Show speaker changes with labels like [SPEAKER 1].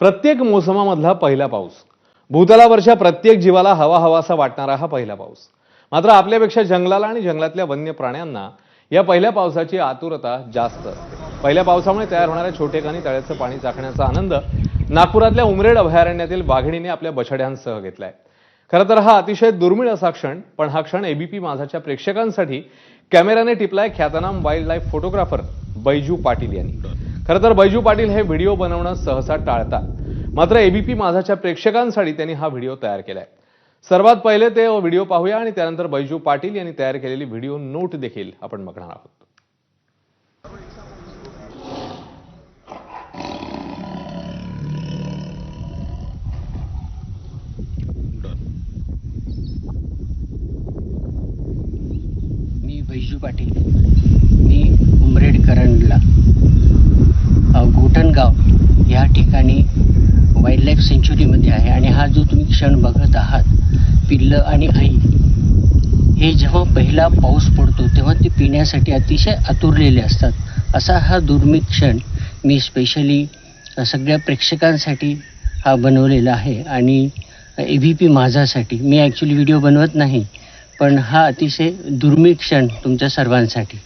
[SPEAKER 1] प्रत्येक मोसमामधला पहिला पाऊस. भूतलावरच्या प्रत्येक जीवाला हवा हवासा वाटणारा हा पहिला पाऊस. मात्र आपल्यापेक्षा जंगलाला आणि जंगलातल्या वन्य प्राण्यांना या पहिल्या पावसाची आतुरता जास्त असते. पहिल्या पावसामुळे तयार होणाऱ्या छोटेखानी तळ्याचं पाणी चाखण्याचा आनंद नागपुरातल्या उमरेड अभयारण्यातील वाघिणीने आपल्या बछड्यांसह घेतलाय. खरं तर हा अतिशय दुर्मिळ असा क्षण पण हा क्षण एबीपी माझाच्या प्रेक्षकांसाठी कॅमेऱ्याने टिपलाय ख्यातनाम wildlife photographer Baiju Patil यांनी. खरं तर बैजू पाटील हे व्हिडिओ बनवणं सहसा टाळतात. मात्र एबीपी माझाच्या प्रेक्षकांसाठी त्यांनी हा व्हिडिओ तयार केलाय. सर्वात पहिले ते व्हिडिओ पाहूया आणि त्यानंतर बैजू पाटील यांनी तयार केलेली व्हिडिओ नोट देखील आपण बघणार आहोत.
[SPEAKER 2] मी बैजू पाटील. मी उमरेड करंडला गाव या ठिकाणी वाईल्ड लाईफ सेंच्युरीमध्ये आहे. आणि हा जो तुम्ही क्षण बघत आहात पिल्लं आणि आई हे जेव्हा पहिला पाऊस पडतो तेव्हा ते पिण्यासाठी अतिशय आतुरलेले असतात. असा हा दुर्मिळ क्षण मी स्पेशली सगळ्या प्रेक्षकांसाठी हा बनवलेला आहे. आणि ए व्ही पी माझासाठी मी ॲक्च्युली व्हिडिओ बनवत नाही पण हा अतिशय दुर्मिळ क्षण तुमच्या सर्वांसाठी.